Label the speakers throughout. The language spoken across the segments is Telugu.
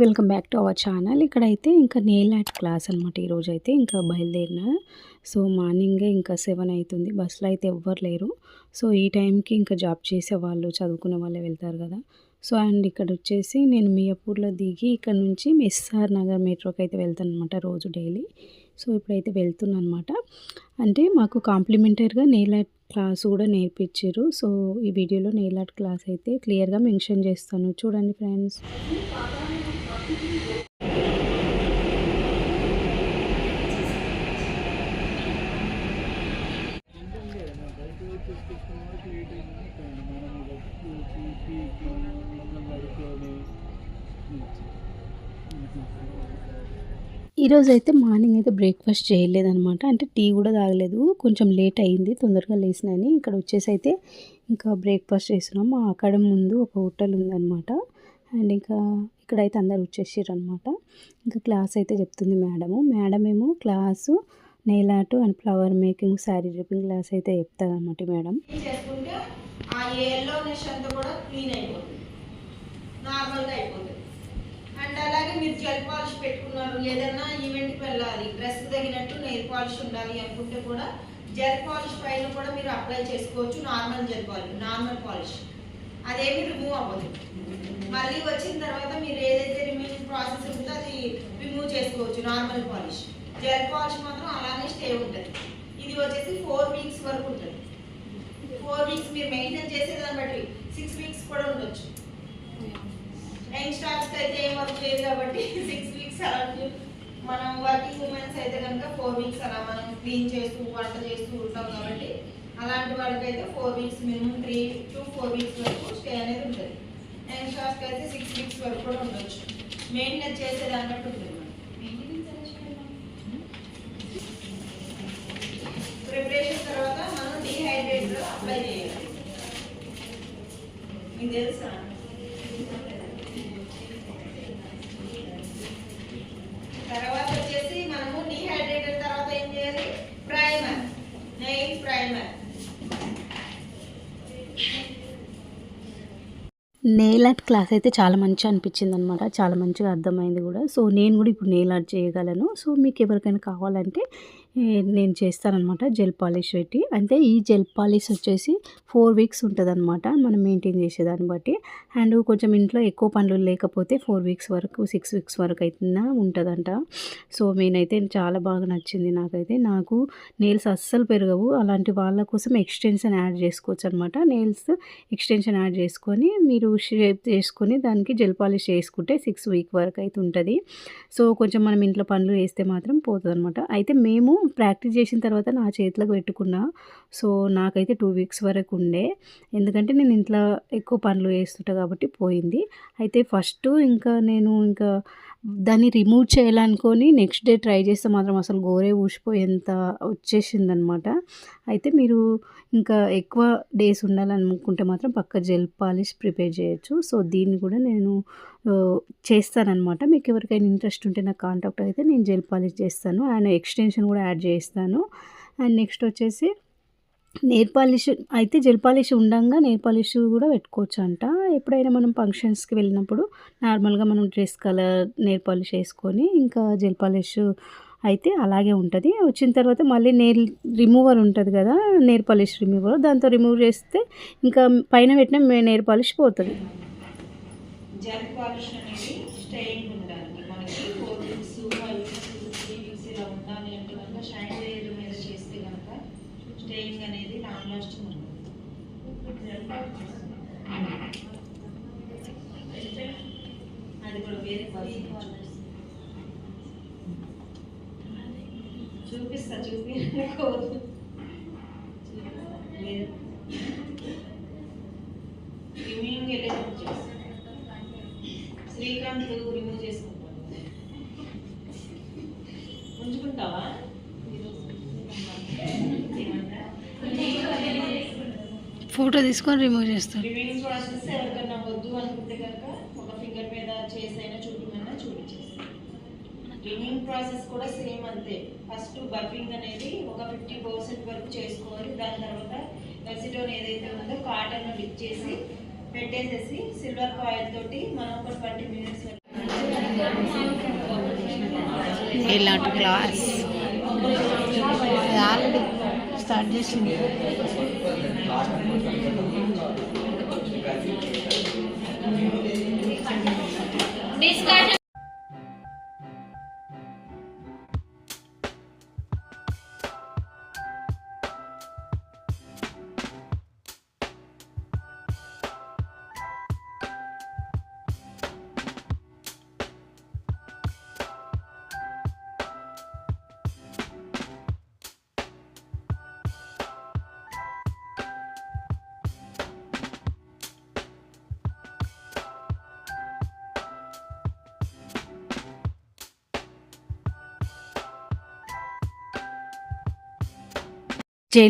Speaker 1: Welcome back to our channel. ఇక్కడైతే ఇంకా నెయిల్ ఆర్ట్ క్లాస్ అనమాట ఈరోజు అయితే. ఇంకా బయలుదేరిన. సో మార్నింగే ఇంకా సెవెన్ అవుతుంది బస్సులో అయితే ఎవ్వరు లేరు. సో ఈ టైంకి ఇంకా జాబ్ చేసే వాళ్ళు చదువుకునే వాళ్ళే వెళ్తారు కదా. సో అండ్ ఇక్కడ వచ్చేసి నేను మియాపూర్లో దిగి ఇక్కడ నుంచి ఎస్ఆర్ నగర్ మెట్రోకి అయితే వెళ్తాను అనమాట రోజు డైలీ. సో ఇప్పుడైతే వెళ్తున్నాను అనమాట అంటే మాకు కాంప్లిమెంటరీగా నెయిల్ ఆర్ట్ క్లాస్ కూడా నేర్పించారు. సో ఈ వీడియోలో నెయిల్ ఆర్ట్ క్లాస్ అయితే క్లియర్గా మెన్షన్ చేస్తాను. చూడండి ఫ్రెండ్స్. ఈరోజు అయితే మార్నింగ్ అయితే బ్రేక్ఫాస్ట్ చేయలేదనమాట అంటే టీ కూడా తాగలేదు. కొంచెం లేట్ అయింది. తొందరగా లేసినని ఇక్కడ వచ్చేసి అయితే ఇంకా బ్రేక్ఫాస్ట్ చేస్తున్నాము అక్కడ ముందు ఒక హోటల్ ఉందన్నమాట. అండ్ ఇంకా ఇక్కడైతే అందరు వచ్చేసారు అనమాట ఇంకా క్లాస్ అయితే చెప్తుంది మేడము. మేడం ఏమో class nail art and flower making sari draping class అయితే చెప్తారు అనమాట మేడం
Speaker 2: చేసుకుంటే ఆ కూడా క్లీన్ అయిపోతుంది. నార్మల్గా అయిపోతుంది. అండ్ అలాగే మీరు జెల్ పాలిష్ పెట్టుకున్నారు. ఏదైనా ఈవెంట్కి వెళ్ళాలి. డ్రెస్ తగినట్టు నెయిల్ పాలిష్ ఉండాలి అనుకుంటే కూడా జెల్ పాలిష్ పైన కూడా మీరు అప్లై చేసుకోవచ్చు. Normal gel polish normal polish అదేమి రిమూవ్ అవ్వదు. మళ్ళీ వచ్చిన తర్వాత మీరు ఏదైతే రిమూవింగ్ ప్రాసెస్ ఉంటుందో అది రిమూవ్ చేసుకోవచ్చు. నార్మల్ పాలిష్ జెల్ పాలిష్ మాత్రం అలానే స్టే ఉంటుంది. ఇది వచ్చేసి ఫోర్ వీక్స్ వరకు ఉంటుంది. ఫోర్ వీక్స్ మీరు మెయింటైన్ చేసేదాన్ని బట్టి సిక్స్ వీక్స్ కూడా ఉండొచ్చు. యంగ్ స్టార్స్ అయితే ఏం వర్క్ లేదు కాబట్టి సిక్స్ వీక్స్ అలా. మనం వర్కింగ్ ఉమెన్స్ అయితే కనుక ఫోర్ వీక్స్ అలా మనం క్లీన్ చేస్తూ వంట చేస్తూ ఉంటాం కాబట్టి అలాంటి వాళ్ళకైతే four weeks minimum three to four weeks వరకు స్టే అనేది ఉంటుంది. యంగ్ స్టార్స్కి అయితే సిక్స్ వీక్స్ వరకు కూడా ఉండొచ్చు. మెయింటైన్ చేసేదాన్ని బట్టి ఉంటుంది ప్రిపరేషన్ తర్వాత మనం డిహైడ్రేట్ అప్లై చేయాలి. మీకు తెలుసా తర్వాత వచ్చేసి మనము డిహైడ్రేటెడ్ తర్వాత ఏం చేయాలి primer nail primer
Speaker 1: nail art class అయితే చాలా మంచిగా అనిపించింది అనమాట చాలా మంచిగా అర్థమైంది కూడా. సో నేను కూడా ఇప్పుడు నెయిల్ ఆర్ట్ చేయగలను. సో మీకు ఎవరికైనా కావాలంటే నేను చేస్తానమాట జెల్ పాలిష్ పెట్టి. అంటే ఈ జెల్ పాలిష్ వచ్చేసి ఫోర్ వీక్స్ ఉంటుంది అనమాట మనం మెయింటైన్ చేసేదాన్ని బట్టి. అండ్ కొంచెం ఇంట్లో ఎక్కువ పనులు లేకపోతే ఫోర్ వీక్స్ వరకు సిక్స్ వీక్స్ వరకు అయితే ఉంటుందంట. సో నేనైతే చాలా బాగా నచ్చింది నాకైతే. నాకు నెయిల్స్ అస్సలు పెరగవు. అలాంటి వాళ్ళ కోసం ఎక్స్టెన్షన్ యాడ్ చేసుకోవచ్చు అనమాట నెయిల్స్ ఎక్స్టెన్షన్ యాడ్ చేసుకొని మీరు షేప్ చేసుకొని దానికి జెల్ పాలిష్ చేసుకుంటే సిక్స్ వీక్ వరకు అయితే ఉంటుంది. సో కొంచెం మనం ఇంట్లో పనులు వేస్తే మాత్రం పోతుంది అనమాట అయితే మేము ప్రాక్టీస్ చేసిన తర్వాత నా చేతిలోకి పెట్టుకున్నా. సో నాకైతే టూ వీక్స్ వరకు ఉండే. ఎందుకంటే నేను ఇంట్లో ఎక్కువ పనులు వేస్తుంటా కాబట్టి పోయింది. అయితే ఫస్ట్ ఇంకా నేను ఇంకా దాన్ని రిమూవ్ చేయాలనుకొని నెక్స్ట్ డే ట్రై చేస్తే మాత్రం అసలు గోరే ఊసిపోయేంత వచ్చేసింది అనమాట అయితే మీరు ఇంకా ఎక్కువ డేస్ ఉండాలనుకుంటే మాత్రం పక్క జెల్ పాలిష్ ప్రిపేర్ చేయొచ్చు. సో దీన్ని కూడా నేను చేస్తానమాట చేస్తానన్నమాట. మీకు ఎవరికైనా ఇంట్రెస్ట్ ఉంటే నాకు కాంటాక్ట్ అయితే నేను జెల్ పాలిష్ చేస్తాను. అండ్ ఎక్స్టెన్షన్ కూడా యాడ్ చేస్తాను. అండ్ నెక్స్ట్ వచ్చేసి నెయిల్ పాలిష్ అయితే జెల్ పాలిష్ ఉండగా నెయిల్ పాలిష్ కూడా పెట్టుకోవచ్చు అంట ఎప్పుడైనా మనం ఫంక్షన్స్కి వెళ్ళినప్పుడు నార్మల్గా మనం డ్రెస్ కలర్ నెయిల్ పాలిష్ వేసుకొని ఇంకా జెల్ పాలిష్ అయితే అలాగే ఉంటుంది. వచ్చిన తర్వాత మళ్ళీ నెయిల్ రిమూవర్ ఉంటుంది కదా నెయిల్ పాలిష్ రిమూవర్ దాంతో రిమూవ్ చేస్తే ఇంకా పైన పెట్టిన నెయిల్ పాలిష్ పోతుంది.
Speaker 2: జెల్ పాలిష్ అనేది స్టేయింగ్ ఉండాలి మనకి four weeks five weeks three weeks ఇలా ఉండాలి అంటే కనుక షైన్ వేర్ మీద చేస్తే కనుక స్టేయింగ్ అనేది లాంగ్ లాస్టింగ్ అది కూడా వేరే పర్సన్ చూపిస్తా చూపి లేదు రిమూవింగ్ ఎలా చేస్తా శ్రీకాంత్ రిమూవ్ చేసుకుంటాను ఉంచుకుంటావా ఏమంటా?
Speaker 1: ఫోటో తీసుకొని రిమూవ్ చేస్తాను
Speaker 2: రిమూవింగ్ ప్రాసెస్ ఎవరికన్నా వద్దు అనుకుంటే కనుక ఒక ఫింగర్ మీద చేసైనా చూడమన్నా చూపించేస్తాను రిమూవింగ్ ప్రాసెస్ కూడా సేమ్ అంతే. ఫస్ట్ బఫింగ్ అనేది ఒక ఫిఫ్టీ పర్సెంట్ వరకు చేసుకోవాలి. దాని తర్వాత ఎసిటోన్ ఏదైతే ఉందో కాటన్ డిప్ చేసి పెట్టేసేసి సిల్వర్ కాయిల్ తోటి మనం ఒక twenty minutes
Speaker 1: art class already start చేసింది. జైల్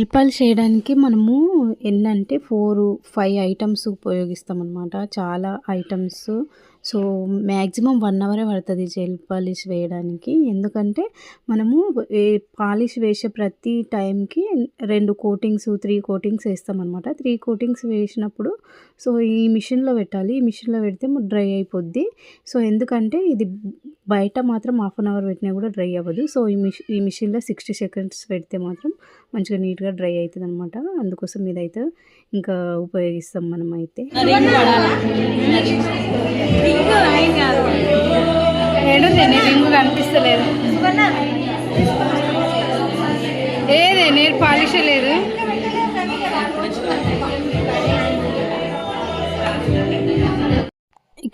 Speaker 1: పాలిష్ చేయడానికి మనము ఎన్నంటే ఫోర్ ఫైవ్ ఐటమ్స్ ఉపయోగిస్తాం అనమాట చాలా ఐటమ్స్ సో మ్యాక్సిమం వన్ అవరే పడుతుంది జెల్ పాలిష్ వేయడానికి. ఎందుకంటే మనము ఏ పాలిష్ వేసే ప్రతి టైంకి రెండు కోటింగ్స్ త్రీ కోటింగ్స్ వేస్తాం అనమాట త్రీ కోటింగ్స్ వేసినప్పుడు సో ఈ మిషన్లో పెట్టాలి. ఈ మిషన్లో పెడితే డ్రై అయిపోద్ది. సో ఎందుకంటే ఇది బయట మాత్రం హాఫ్ అన్ అవర్ పెట్టినా కూడా డ్రై అవ్వదు. సో ఈ మిషన్ ఈ మిషన్లో సిక్స్టీ సెకండ్స్ పెడితే మాత్రం మంచిగా నీట్గా డ్రై అవుతుంది అనమాట అందుకోసం ఇదైతే ఇంకా ఉపయోగిస్తాం మనం అయితే 一个来，一个。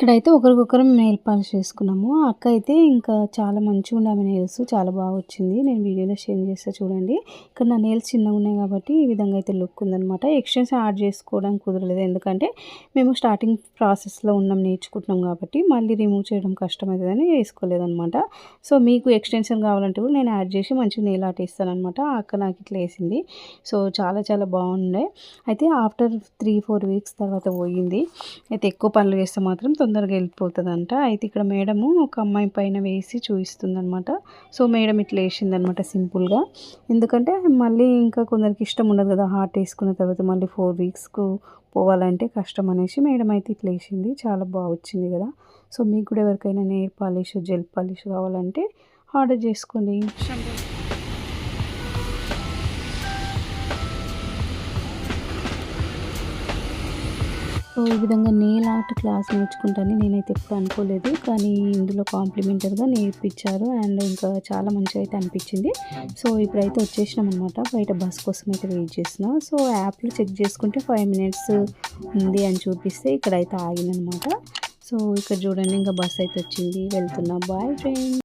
Speaker 1: ఇక్కడైతే ఒకరికొకరం నెయిల్ పాలిష్ చేసుకున్నాము. అక్క అయితే ఇంకా చాలా మంచిగా ఉండే ఆమె నెయిల్స్ చాలా బాగా వచ్చింది. నేను వీడియోలో షేర్ చేస్తా చూడండి. ఇక్కడ నా నెయిల్స్ చిన్నగా ఉన్నాయి కాబట్టి ఈ విధంగా అయితే లుక్ ఉందనమాట ఎక్స్టెన్స్ యాడ్ చేసుకోవడం కుదరలేదు. ఎందుకంటే మేము స్టార్టింగ్ ప్రాసెస్లో ఉన్నాం నేర్చుకుంటున్నాం కాబట్టి మళ్ళీ రిమూవ్ చేయడం కష్టమవుతుందని వేసుకోలేదనమాట సో మీకు ఎక్స్టెన్షన్ కావాలంటే కూడా నేను యాడ్ చేసి మంచిగా నెయిల్ ఆర్ట్ ఇస్తాను అనమాట అక్క నాకు ఇట్లా వేసింది. సో చాలా చాలా బాగుండే. అయితే ఆఫ్టర్ త్రీ ఫోర్ వీక్స్ తర్వాత పోయింది. అయితే ఎక్కువ పనులు చేస్తే మాత్రం తొందరగా వెళ్ళిపోతుందంట. అయితే ఇక్కడ మేడము ఒక అమ్మాయి పైన వేసి చూపిస్తుంది అనమాట సో మేడం ఇట్లా వేసింది అనమాట సింపుల్గా. ఎందుకంటే మళ్ళీ ఇంకా కొందరికి ఇష్టం ఉండదు కదా హార్ట్ వేసుకున్న తర్వాత మళ్ళీ ఫోర్ వీక్స్కు పోవాలంటే కష్టం అనేసి మేడం అయితే ఇట్లా వేసింది. చాలా బాగా వచ్చింది కదా. సో మీకు కూడా ఎవరికైనా నేర్ పాలిష్ జెల్ పాలిష్ కావాలంటే ఆర్డర్ చేసుకోండి. సో ఈ విధంగా నేల్ ఆర్ట్ క్లాస్ నేర్చుకుంటానని నేనైతే ఎప్పుడు అనుకోలేదు. కానీ ఇందులో కాంప్లిమెంటరీగా నేర్పించారు. అండ్ ఇంకా చాలా మంచిగా అయితే అనిపించింది. సో ఇప్పుడైతే వచ్చేసినాం అనమాట బయట బస్ కోసం అయితే వెయిట్ చేస్తున్నాం. సో యాప్లో చెక్ చేసుకుంటే ఫైవ్ మినిట్స్ ఉంది అని చూపిస్తే ఇక్కడైతే ఆగిందనమాట సో ఇక్కడ చూడండి ఇంకా బస్ అయితే వచ్చింది. వెళ్తున్నాం. Bye friend.